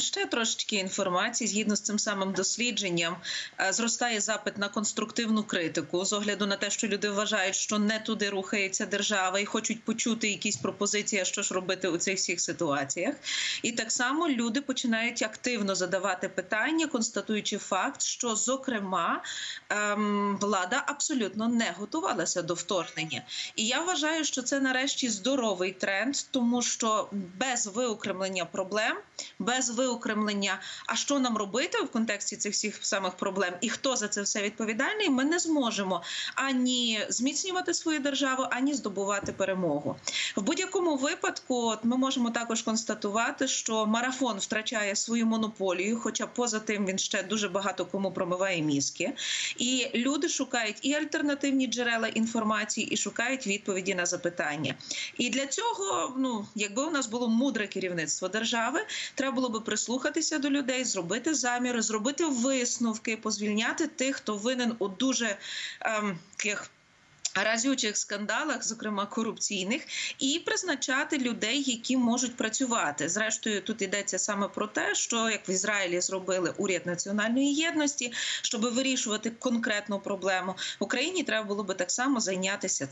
Ще трошечки інформації згідно з цим самим дослідженням е, зростає запит на конструктивну критику з огляду на те, що люди вважають, що не туди рухається держава і хочуть почути якісь пропозиції, що ж робити у цих всіх ситуаціях. І так само люди починають активно задавати питання, констатуючи факт, що зокрема ем, влада абсолютно не готувалася до вторгнення. І я вважаю, що це нарешті здоровий тренд, тому що без виокремлення проблем, без виокремлення, а що нам робити в контексті цих всіх самих проблем, і хто за це все відповідальний, ми не зможемо ані зміцнювати свою державу, ані здобувати перемогу. В будь-якому випадку, от ми можемо також констатувати, що марафон втрачає свою монополію, хоча поза тим він ще дуже багато кому промиває мізки. І люди шукають і альтернативні джерела інформації, і шукають відповіді на запитання. І для цього, ну якби у нас було мудре керівництво держави, треба було би прислухатися до людей, зробити заміри, зробити висновки, позвільняти тих, хто винен у дуже ем, таких разючих скандалах, зокрема корупційних, і призначати людей, які можуть працювати. Зрештою, тут йдеться саме про те, що як в Ізраїлі зробили уряд національної єдності, щоб вирішувати конкретну проблему в Україні, треба було би так само зайнятися